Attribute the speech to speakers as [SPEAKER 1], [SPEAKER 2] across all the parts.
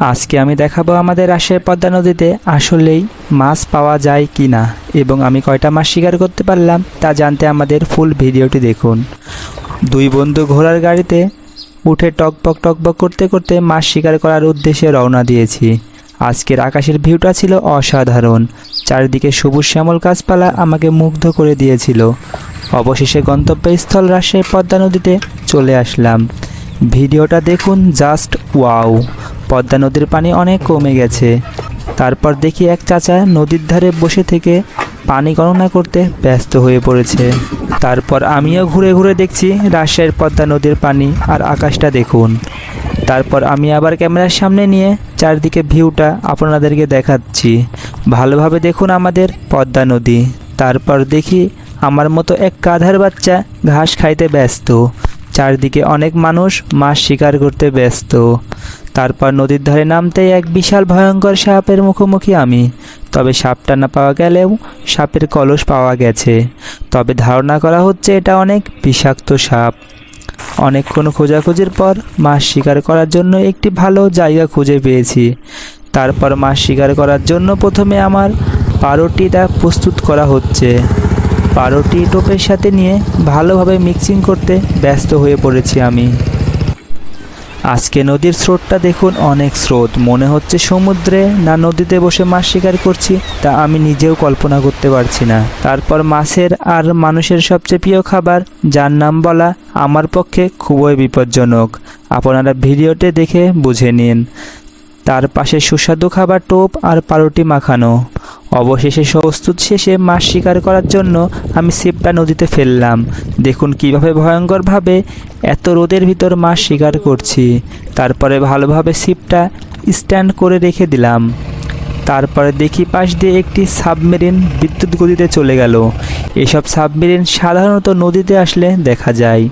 [SPEAKER 1] আজকে আমি দেখাবো আমাদের রাজশাহী পদ্মা নদীতে আসলেই মাছ পাওয়া যায় কি না এবং আমি কয়টা মাছ শিকার করতে পারলাম তা জানতে আমাদের ফুল ভিডিওটি দেখুন। দুই বন্ধু ঘোড়ার গাড়িতে উঠে টকবক টকবক করতে করতে মাছ শিকার করার উদ্দেশ্যে রওনা দিয়েছি। আজকের আকাশের ভিউটা ছিল অসাধারণ। চারিদিকে সবুজ শ্যামল গাছপালা আমাকে মুগ্ধ করে দিয়েছিল। অবশেষে গন্তব্যস্থল রাজশাহী পদ্মা নদীতে চলে আসলাম। ভিডিওটা দেখুন জাস্ট ওয়াও পদ্মা নদীর পানি অনেক কমে গেছে। তারপর দেখি এক চাচা নদীর ধারে বসে থেকে পানি গণনা করতে ব্যস্ত হয়ে পড়েছে। তারপর আমিও ঘুরে ঘুরে দেখছি রাজশাহীর পদ্মা নদীর পানি আর আকাশটা দেখুন। তারপর আমি আবার ক্যামেরার সামনে নিয়ে চারদিকে ভিউটা আপনাদেরকে দেখাচ্ছি। ভালোভাবে দেখুন আমাদের পদ্মা নদী। তারপর দেখি আমার মতো এক গাধার বাচ্চা ঘাস খাইতে ব্যস্ত। চারদিকে অনেক মানুষ মাছ শিকার করতে ব্যস্ত। তারপর নদীর ধারে নামতেই এক বিশাল ভয়ঙ্কর সাপের মুখোমুখি আমি। তবে সাপটা না পাওয়া গেলেও সাপের কলস পাওয়া গেছে। তবে ধারণা করা হচ্ছে এটা অনেক বিষাক্ত সাপ। অনেকক্ষণ খোঁজাখুঁজির পর মাছ শিকার করার জন্য একটি ভালো জায়গা খুঁজে পেয়েছি। তারপর মাছ শিকার করার জন্য প্রথমে আমার পারোটিটা প্রস্তুত করা হচ্ছে। পারোটি টোপের সাথে নিয়ে ভালোভাবে মিক্সিং করতে ব্যস্ত হয়ে পড়েছি আমি। আজকে নদীর স্রোতটা দেখুন অনেক স্রোত। মনে হচ্ছে সমুদ্রে না নদীতে বসে মাছ শিকার করছি, তা আমি নিজেও কল্পনা করতে পারছি না। তারপর মাছের আর মানুষের সবচেয়ে প্রিয় খাবার, যার নাম বলা আমার পক্ষে খুবই বিপজ্জনক। আপনারা ভিডিওতে দেখে বুঝে নিন। তার পাশে সুস্বাদু খাবার টোপ আর পাউরুটি মাখানো। অবশেষে প্রস্তুত শেষে মাছ শিকার করার জন্য আমি ছিপটা নদীতে ফেললাম। দেখুন কীভাবে ভয়ঙ্করভাবে এত রোদের ভিতর মাছ শিকার করছি। তারপরে ভালোভাবে ছিপটা স্ট্যান্ড করে রেখে দিলাম। তারপরে দেখি পাশ দিয়ে একটি সাবমেরিন বিদ্যুৎ গতিতে চলে গেল। এসব সাবমেরিন সাধারণত নদীতে আসলে দেখা যায়।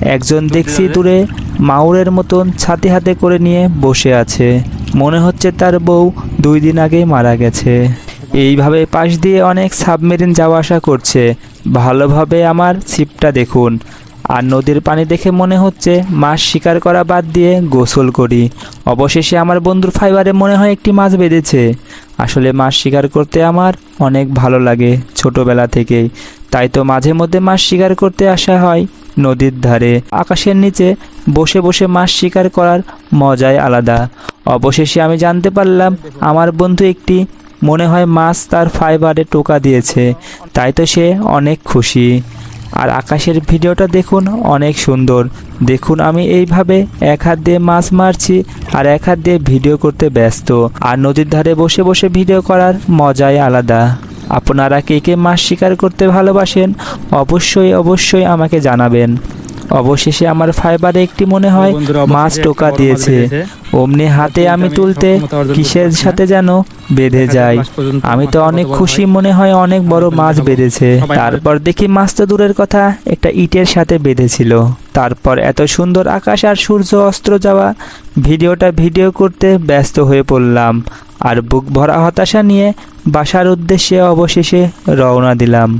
[SPEAKER 1] একজন দেখছি দূরে মাউরের মতন ছাতি হাতে করে নিয়ে বসে আছে। মনে হচ্ছে তার বউ দুই দিন আগেই মারা গেছে। এইভাবে পাশ দিয়ে অনেক সাবমেরিন যাওয়া আসা করছে। ভালোভাবে আমার ছিপটা দেখুন। আর নদীর পানি দেখে মনে হচ্ছে মাছ শিকার করা বাদ দিয়ে গোসল করি। অবশেষে আমার বন্ধুর ফাইবারে মনে হয় একটি মাছ বেঁধেছে। আসলে মাছ শিকার করতে আমার অনেক ভালো লাগে ছোটবেলা থেকেই। তাই তো মাঝে মধ্যে মাছ শিকার করতে আসা হয় নদীর ধারে। আকাশের নিচে বসে বসে মাছ শিকার করার মজাই আলাদা। অবশেষে আমি জানতে পারলাম আমার বন্ধু একটি মনে হয় মাছ তার ফাইবারে টোকা দিয়েছে তাই তো সে অনেক খুশি। আর আকাশের ভিডিওটা দেখুন অনেক সুন্দর। দেখুন আমি এইভাবে এক হাত দিয়ে মাছ মারছি আর এক হাত দিয়ে ভিডিও করতে ব্যস্ত। আর নদীর ধারে বসে বসে ভিডিও করার মজাই আলাদা। আপনারা কে কে মাছ শিকার করতে ভালোবাসেন অবশ্যই অবশ্যই আমাকে জানাবেন। অবশেষে আমার ফাইবারে একটি মনে হয় মাছ টোকা দিয়েছে। অমনি হাতে আমি তুলতে কিসের সাথে যেন বেঁধে যায় আমি তো অনেক খুশি মনে হয় অনেক বড় মাছ বেঁধেছে। তারপর দেখি মাছ তো দূরের কথা, একটা ইটের সাথে বেঁধেছিল। তারপর এত সুন্দর আকাশ আর সূর্য অস্ত্র যাওয়া, ভিডিওটা ভিডিও করতে ব্যস্ত হয়ে পড়লাম। আর বুক ভরা হতাশা নিয়ে বাসার উদ্দেশ্যে অবশেষে রওনা দিলাম।